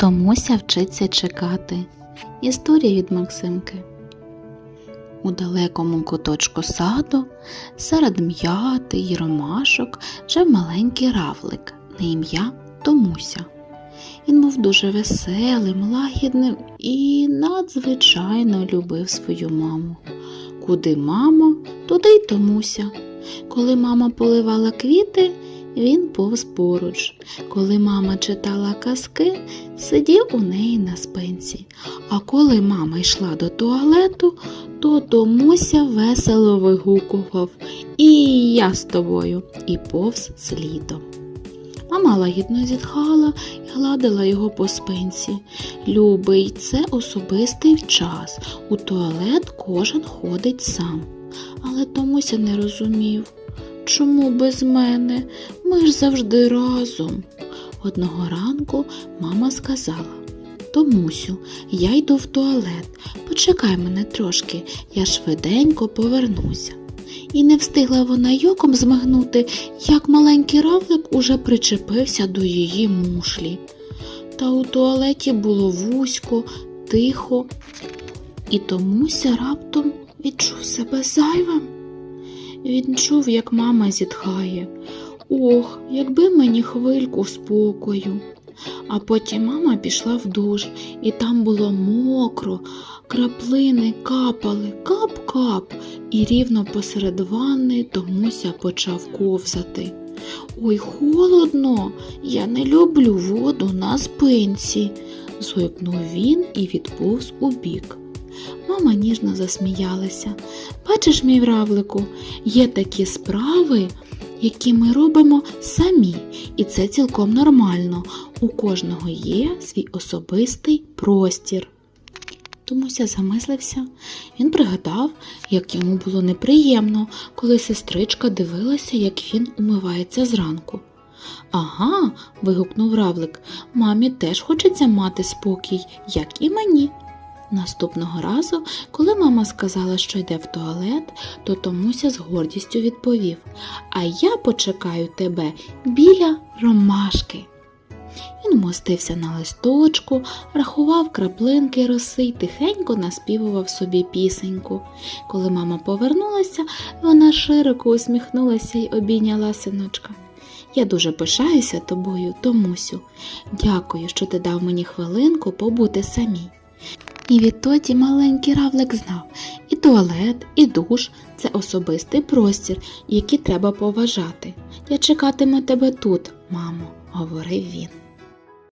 Томуся вчиться чекати. Історія від Максимки. У далекому куточку саду, серед м'яти й ромашок, жив маленький равлик на ім'я Томуся. Він був дуже веселим, лагідним і надзвичайно любив свою маму. Куди мама, туди й Томуся. Коли мама поливала квіти, він повз поруч. Коли мама читала казки, сидів у неї на спинці. А коли мама йшла до туалету, то Томуся весело вигукував І я з тобою і повз слідом. Мама лагідно зітхала і гладила його по спинці. Любий, це особистий час. У туалет кожен ходить сам. Але Томуся не розумів. Чому без мене? Ми ж завжди разом. Одного ранку мама сказала Томусю, я йду в туалет. Почекай мене трошки, я швиденько повернуся. І не встигла вона йоком змигнути, як маленький равлик уже причепився до її мушлі. Та у туалеті було вузько, тихо, і Томуся раптом відчув себе зайвим. Він чув, як мама зітхає. Ох, якби мені хвильку спокою. А потім мама пішла в душ, і там було мокро, краплини капали, кап-кап, і рівно посеред ванни Томуся почав ковзати. Ой, холодно, я не люблю воду на спинці, зойкнув він і відповз у бік. Мама ніжно засміялася. Бачиш, мій вравлику, є такі справи, які ми робимо самі, і це цілком нормально. У кожного є свій особистий простір. Томуся замислився. Він пригадав, як йому було неприємно, коли сестричка дивилася, як він умивається зранку. Ага, вигукнув равлик, мамі теж хочеться мати спокій, як і мені. Наступного разу, коли мама сказала, що йде в туалет, то Томуся з гордістю відповів А я почекаю тебе біля ромашки. Він мостився на листочку, рахував краплинки роси й тихенько наспівував собі пісеньку. Коли мама повернулася, вона широко усміхнулася й обійняла синочка. Я дуже пишаюся тобою, Томусю. Дякую, що ти дав мені хвилинку побути самій. І відтоді маленький равлик знав, і туалет, і душ це особистий простір, який треба поважати. Я чекатиму тебе тут, мамо, говорив він.